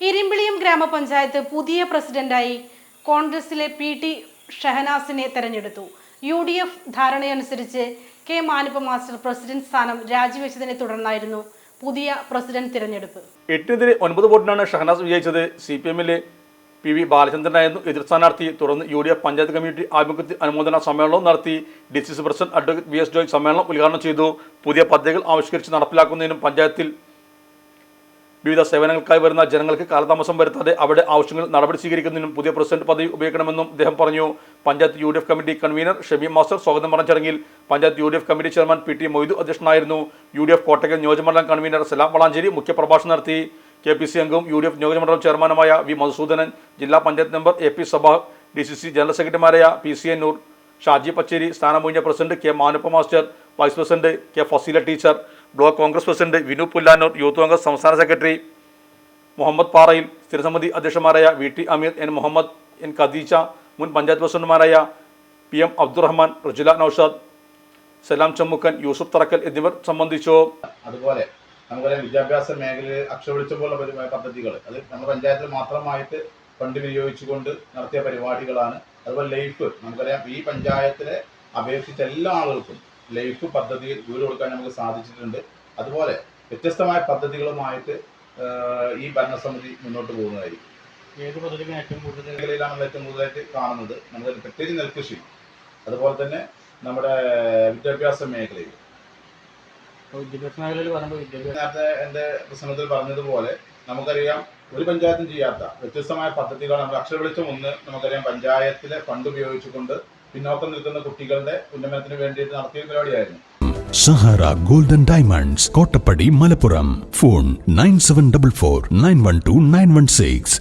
ഇരിമ്പിളിയം ഗ്രാമപഞ്ചായത്ത് പുതിയ പ്രസിഡന്റായി കോൺഗ്രസിലെ പി ടി ഷഹനാസിനെ തെരഞ്ഞെടുത്തു. യു ഡി എഫ് ധാരണയനുസരിച്ച് കെ മാനിപ്പ മാസ്റ്റർ പ്രസിഡന്റ് സ്ഥാനം രാജിവെച്ചതിനെ തുടർന്നായിരുന്നു പുതിയ പ്രസിഡന്റ് തിരഞ്ഞെടുപ്പ്. എട്ടിനെതിരെ ഒൻപത് വോട്ടിനാണ് ഷഹനാസ് വിജയിച്ചത്. സി പി എമ്മിലെ പി വി ബാലചന്ദ്രനായിരുന്നു എതിർ സ്ഥാനാർത്ഥി. തുടർന്ന് U D F panchayat committee ആഭിമുഖ്യത്തിൽ അനുമോദന സമ്മേളനവും നടത്തി. D C C president advocate V S Joy സമ്മേളനം ഉദ്ഘാടനം ചെയ്തു. പുതിയ പദ്ധതികൾ ആവിഷ്കരിച്ച് നടപ്പിലാക്കുന്നതിനും പഞ്ചായത്തിൽ വിവിധ സേവനങ്ങൾക്കായി വരുന്ന ജനങ്ങൾക്ക് കാലതാമസം വരുത്താതെ അവിടെ ആവശ്യങ്ങൾ നടപടി സ്വീകരിക്കുന്നതിനും പുതിയ പ്രസിഡന്റ് പദവി ഉപയോഗിക്കണമെന്നും അദ്ദേഹം പറഞ്ഞു. Panchayat U committee convener Shameem master സ്വാഗതം പറഞ്ഞ ചടങ്ങിൽ panchayat U committee chairman P T Moidu അധ്യക്ഷനായിരുന്നു. യു ഡി എഫ് കോട്ടയ്ക്കൽ നിയോജകമണ്ഡലം കൺവീനർ സലാം വളാഞ്ചേരി മുഖ്യപ്രഭാഷണം നടത്തി. കെ പി സി അംഗവും യു ഡി എഫ് നിയോജകമണ്ഡലം ചെയർമാനുമായ വി മധുസൂദനൻ ജില്ലാ panchayat member A P Sabha D C C general സെക്രട്ടറിമാരായ P C N Noor Shaji Pacheri സ്ഥാനമൊഴിഞ്ഞ president K Manuppa master vice president K Faseela teacher block Congress president Vinu Pullanur youth Congress സംസ്ഥാന secretary Muhammad Parayil സ്ഥിരസമിതി അധ്യക്ഷന്മാരായ V T Ameer N Muhammad N Khadeeja മുൻ പഞ്ചായത്ത് പ്രസിഡന്റുമാരായ P M Abdurahman Rajula Naushad സലാം ചമ്മുക്കൻ യൂസുഫ് തറക്കൽ എന്നിവർ സംബന്ധിച്ചു. അതുപോലെ നമുക്കറിയാം വിദ്യാഭ്യാസ മേഖലയിൽ പരി- പദ്ധതികൾ. അത് നമ്മുടെ പഞ്ചായത്തിൽ മാത്രമായിട്ട് ഫണ്ട് വിനിയോഗിച്ചുകൊണ്ട് നടത്തിയ പരിപാടികളാണ്. അതുപോലെ ലൈഫ് നമുക്കറിയാം ഈ പഞ്ചായത്തിലെ അപേക്ഷിച്ച എല്ലാ ആളുകൾക്കും ലൈഫ് പദ്ധതിയിൽ വീട് കൊടുക്കാൻ നമുക്ക് സാധിച്ചിട്ടുണ്ട്. അതുപോലെ വ്യത്യസ്തമായ പദ്ധതികളുമായിട്ട് ഈ ഭരണസമിതി മുന്നോട്ട് പോകുന്നതായിരിക്കും. ഏത് പദ്ധതിക്കും ഏറ്റവും കൂടുതൽ മേഖലയിലാണ് നമ്മൾ ഏറ്റവും കൂടുതലായിട്ട് കാണുന്നത്. നമ്മുടെ പ്രത്യേകിച്ച് നെൽകൃഷി. അതുപോലെ തന്നെ നമ്മുടെ വിദ്യാഭ്യാസ മേഖലയിൽ. വിദ്യാഭ്യാസ മേഖലയിൽ പറയുമ്പോൾ വിദ്യാഭ്യാസ നേരത്തെ എന്റെ പ്രസംഗത്തിൽ പറഞ്ഞതുപോലെ നമുക്കറിയാം ഒരു പഞ്ചായത്തും ചെയ്യാത്ത വ്യത്യസ്തമായ പദ്ധതികൾ നമ്മൾ അക്ഷരവെളിച്ചം ഒന്ന് നമുക്കറിയാം പഞ്ചായത്തിലെ ഫണ്ട് ഉപയോഗിച്ചുകൊണ്ട് പിന്നോക്കം നിൽക്കുന്ന കുട്ടികളുടെ ഉന്നമനത്തിന് വേണ്ടിയിട്ട് നടത്തിയ പരിപാടിയായിരുന്നു. Sahara golden diamonds Kottappadi Malappuram. Phone nine seven double four nine one two nine one six.